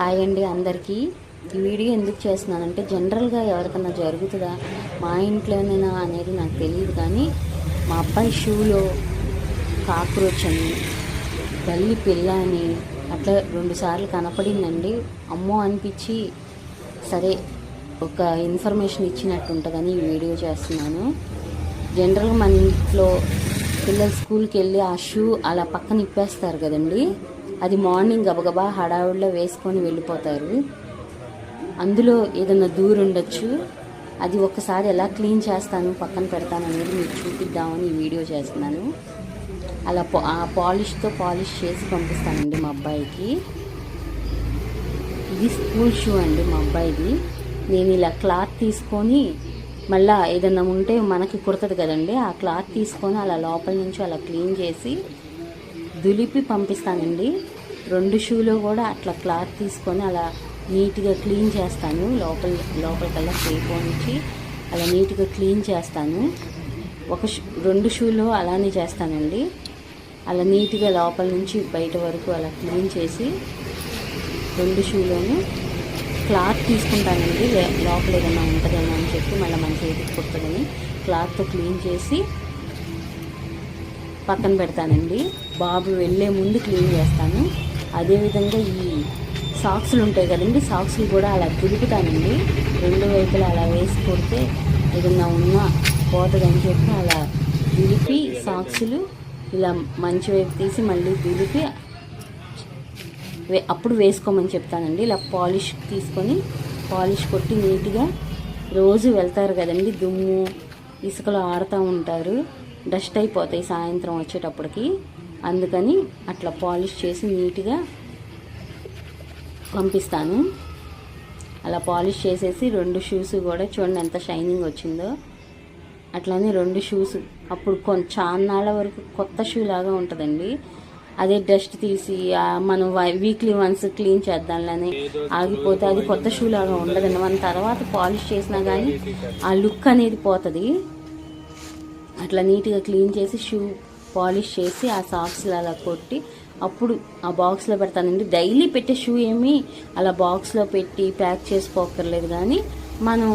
Hi అండి అందరికీ. ఈ వీడియో ఎందుకు చేస్తున్నానంటే జనరల్గా ఎవరికన్నా జరుగుతుందా? మా ఇంట్లోనేనా అనేది నాకు తెలియదు కానీ మా అబ్బాయి షూలో కాక్రోచ్ అని బల్లి పిల్ల అని అట్లా రెండుసార్లు కనపడిందండి. అమ్మో అనిపించి సరే ఒక ఇన్ఫర్మేషన్ ఇచ్చినట్టు ఉంటుందని ఈ వీడియో చేస్తున్నాను. జనరల్గా మన ఇంట్లో పిల్లలు స్కూల్కి వెళ్ళి ఆ షూ అలా పక్కన ఇప్పేస్తారు కదండి. అది మార్నింగ్ గబగబా హడావుడిలో వేసుకొని వెళ్ళిపోతారు. అందులో ఏదైనా దూరు ఉండొచ్చు అది ఒకసారి ఎలా క్లీన్ చేస్తాను పక్కన పెడతాను అనేది మీకు చూపిద్దామని ఈ వీడియో చేస్తున్నాను. అలా ఆ పాలిష్తో పాలిష్ చేసి పంపిస్తానండి మా అబ్బాయికి. ఇది స్కూల్ షూ అండి మా అబ్బాయిది. నేను ఇలా క్లాత్ తీసుకొని మళ్ళీ ఏదన్నా ఉంటే మనకి కుడుతుంది కదండి ఆ క్లాత్ తీసుకొని అలా లోపల నుంచి అలా క్లీన్ చేసి దులిపి పంపిస్తానండి. రెండు షూలో కూడా అట్లా క్లాత్ తీసుకొని అలా నీట్గా క్లీన్ చేస్తాను. లోపల లోపలికల్లా సేపు నుంచి అలా నీట్గా క్లీన్ చేస్తాను. ఒక రెండు షూలో అలానే చేస్తానండి. అలా నీట్గా లోపల నుంచి బయట వరకు అలా క్లీన్ చేసి రెండు షూలోను క్లాత్ తీసుకుంటానండి. లోపల ఏదైనా ఉంటుందేమో అని చెప్పి మళ్ళీ మన చేతికి కుట్టదని క్లాత్తో క్లీన్ చేసి పక్కన పెడతానండి. బాబు వెళ్ళే ముందు క్లీన్ చేస్తాను. అదేవిధంగా ఈ సాక్స్లు ఉంటాయి కదండి సాక్స్లు కూడా అలా తిరుగుతానండి రెండు వైపులా అలా వేసి కొడితే ఏదన్నా ఉన్నా పోతుందని చెప్పి అలా దులిపి సాక్సులు ఇలా మంచి వైపు తీసి మళ్ళీ దులిపి వే- అప్పుడు వేసుకోమని చెప్తానండి. ఇలా పాలిష్ తీసుకొని పాలిష్ కొట్టి నీట్గా రోజు వెళ్తారు కదండి దుమ్ము ఇసుకలో ఆడుతూ ఉంటారు. డస్ట్ అయిపోతాయి సాయంత్రం వచ్చేటప్పటికి. అందుకని అట్లా పాలిష్ చేసి నీట్గా పంపిస్తాను. అలా పాలిష్ చేసేసి రెండు షూస్ కూడా చూడండి ఎంత షైనింగ్ వచ్చిందో. అట్లానే రెండు షూస్ అప్పుడు కొంచెం చాన్నాళ్ళ వరకు కొత్త షూ లాగా ఉంటుందండి. అదే డస్ట్ తీసి మనం వీక్లీ వన్స్ క్లీన్ చేద్దాంలని ఆగిపోతే అది కొత్త షూ లాగా ఉండదండి. మన తర్వాత పాలిష్ చేసినా కానీ ఆ లుక్ అనేది పోతుంది. అట్లా నీట్గా క్లీన్ చేసి షూ పాలిష్ చేసి ఆ సాక్స్లు అలా కొట్టి అప్పుడు ఆ బాక్స్లో పెడతానండి. డైలీ పెట్టే షూ ఏమీ అలా బాక్స్లో పెట్టి ప్యాక్ చేసుకోకర్లేదు కానీ మనం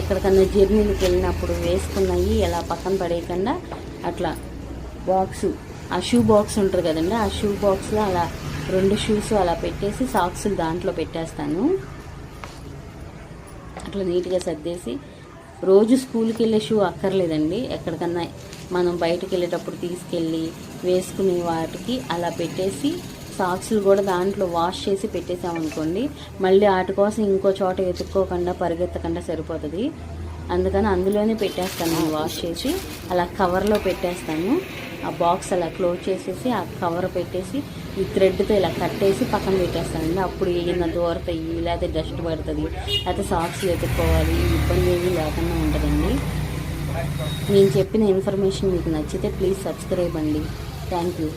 ఎక్కడికన్నా జర్నీలకు వెళ్ళినప్పుడు వేసుకున్నవి ఎలా పక్కన పడేయకుండా అట్లా బాక్స్ ఆ షూ బాక్స్ ఉంటుంది కదండి ఆ షూ బాక్స్లో అలా రెండు షూస్ అలా పెట్టేసి సాక్స్లు దాంట్లో పెట్టేస్తాను. అట్లా నీట్గా సర్దేసి రోజు స్కూల్కి వెళ్ళే షూ అక్కర్లేదండి. ఎక్కడికన్నా మనం బయటకు వెళ్ళేటప్పుడు తీసుకెళ్ళి వేసుకునే వాటికి అలా పెట్టేసి సాక్స్లు కూడా దాంట్లో వాష్ చేసి పెట్టేసామనుకోండి మళ్ళీ వాటి కోసం ఇంకో చోట వెతుక్కోకుండా పరిగెత్తకుండా సరిపోతుంది. అందుకని అందులోనే పెట్టేస్తాను వాష్ చేసి. అలా కవర్లో పెట్టేస్తాను. ఆ బాక్స్ అలా క్లోజ్ చేసేసి ఆ కవర్ పెట్టేసి ఈ థ్రెడ్తో ఇలా కట్టేసి పక్కన పెట్టేస్తానండి. అప్పుడు ఏమైనా దూరతాయి లేకపోతే డస్ట్ పడుతుంది. లేకపోతే సాక్స్ ఎత్తుకోవాలి ఇబ్బంది ఏమీ లేకుండా ఉంటుందండి. నేను చెప్పిన ఇన్ఫర్మేషన్ మీకు నచ్చితే ప్లీజ్ సబ్స్క్రైబ్ అండి. Thank you